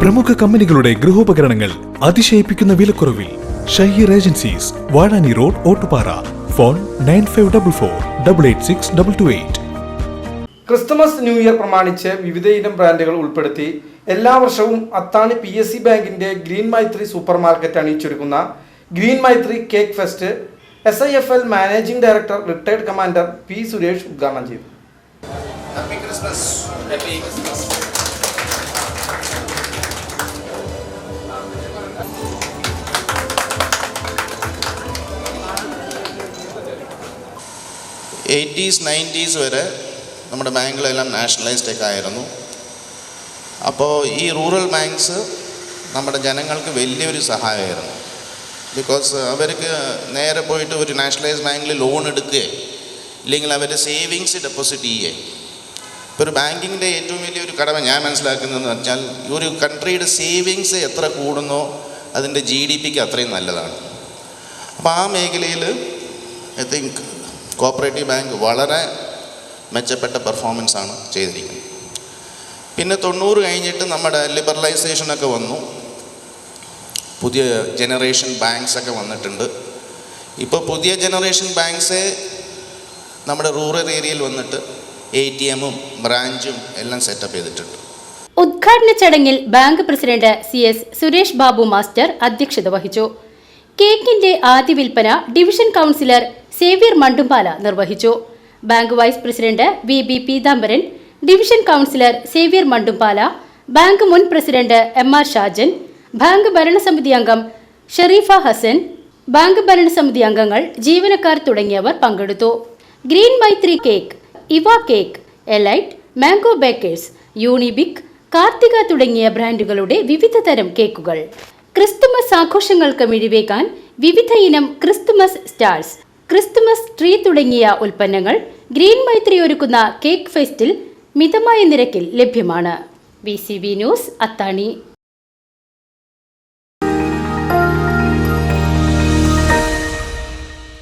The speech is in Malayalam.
പ്രമുഖ കമ്പനികളുടെ ഗൃഹോപകരണങ്ങൾ അതിശയിപ്പിക്കുന്ന വിലക്കുറവിൽ Shaheer agencies Vazhani road Ottupara. Phone nine five double four double eight six double two eight. Christmas new year പ്രമാണിച്ച് വിവിധയിനം ബ്രാൻഡുകൾ ഉൾപ്പെടുത്തി എല്ലാ വർഷവും അത്താണി പി എസ് സി ബാങ്കിന്റെ green Maithri super market അണിയിച്ചൊരുക്കുന്ന green Maithri cake fest S I F L managing director retired commander P Suresh ഉദ്ഘാടനം ചെയ്തു. എയ്റ്റീസ് നയന്റീസ് വരെ നമ്മുടെ ബാങ്കുകളെല്ലാം നാഷണലൈസ്ഡ് ഒക്കെ ആയിരുന്നു. അപ്പോൾ ഈ റൂറൽ ബാങ്ക്സ് നമ്മുടെ ജനങ്ങൾക്ക് വലിയൊരു സഹായമായിരുന്നു. ബിക്കോസ് അവർക്ക് നേരെ പോയിട്ട് ഒരു നാഷണലൈസ്ഡ് ബാങ്കിൽ ലോൺ എടുക്കുകയോ ഇല്ലെങ്കിൽ അവരുടെ സേവിങ്സ് ഡെപ്പോസിറ്റ് ചെയ്യേ ഇപ്പോൾ ഒരു ബാങ്കിങ്ങിന്റെ ഏറ്റവും വലിയൊരു കടമ ഞാൻ മനസ്സിലാക്കുന്നതെന്ന് വെച്ചാൽ ഒരു കൺട്രിയുടെ സേവിങ്സ് എത്ര കൂടുന്നോ അതിന്റെ ജി ഡി പിക്ക് അത്രയും നല്ലതാണ്. അപ്പോൾ ആ മേഖലയിൽ ഐ തിങ്ക് കോപ്പറേറ്റീവ് ബാങ്ക് വളരെ മെച്ചപ്പെട്ട പെർഫോമൻസ് ആണ് ചെയ്തിരിക്കുന്നത്. പിന്നെ തൊണ്ണൂറ് കഴിഞ്ഞിട്ട് നമ്മുടെ ലിബറലൈസേഷനൊക്കെ വന്നു. പുതിയ ജനറേഷൻ ബാങ്ക്സ് ഒക്കെ വന്നിട്ടുണ്ട്. ഇപ്പോൾ പുതിയ ജനറേഷൻ ബാങ്ക്സ് നമ്മുടെ റൂറൽ ഏരിയയിൽ വന്നിട്ട് എ ടി എമ്മും ബ്രാഞ്ചും എല്ലാം സെറ്റപ്പ് ചെയ്തിട്ടുണ്ട്. ഉദ്ഘാടന ചടങ്ങിൽ bank president C S Suresh Babu master അധ്യക്ഷത വഹിച്ചു. കേക്കിന്റെ ആദ്യ വിൽപ്പന ഡിവിഷൻ കൗൺസിലർ സേവ്യർ മണ്ടുംപാല നിർവഹിച്ചു. Bank vice president V B Peethambaran division councillor Xavier Mandumpala bank മുൻ president M R Shajan bank ഭരണസമിതി അംഗം ഷെറീഫ ഹസൻ ബാങ്ക് ഭരണസമിതി അംഗങ്ങൾ ജീവനക്കാർ തുടങ്ങിയവർ പങ്കെടുത്തു. ഗ്രീൻ മൈത്രി കേക്ക് ഇവ cake elite mango bakers Unibic Karthika തുടങ്ങിയ ബ്രാൻഡുകളുടെ വിവിധ തരം കേക്കുകൾ. ക്രിസ്തുമസ് ആഘോഷങ്ങൾക്ക് മിഴിവേക്കാൻ വിവിധ ഇനം ക്രിസ്തുമസ് സ്റ്റാർസ് ക്രിസ്തുമസ് ട്രീ തുടങ്ങിയ ഉൽപ്പന്നങ്ങൾ ഗ്രീൻ മൈത്രി ഒരുക്കുന്ന കേക്ക് ഫെസ്റ്റിൽ മിതമായ നിരക്കിൽ ലഭ്യമാണ്. B news Athani.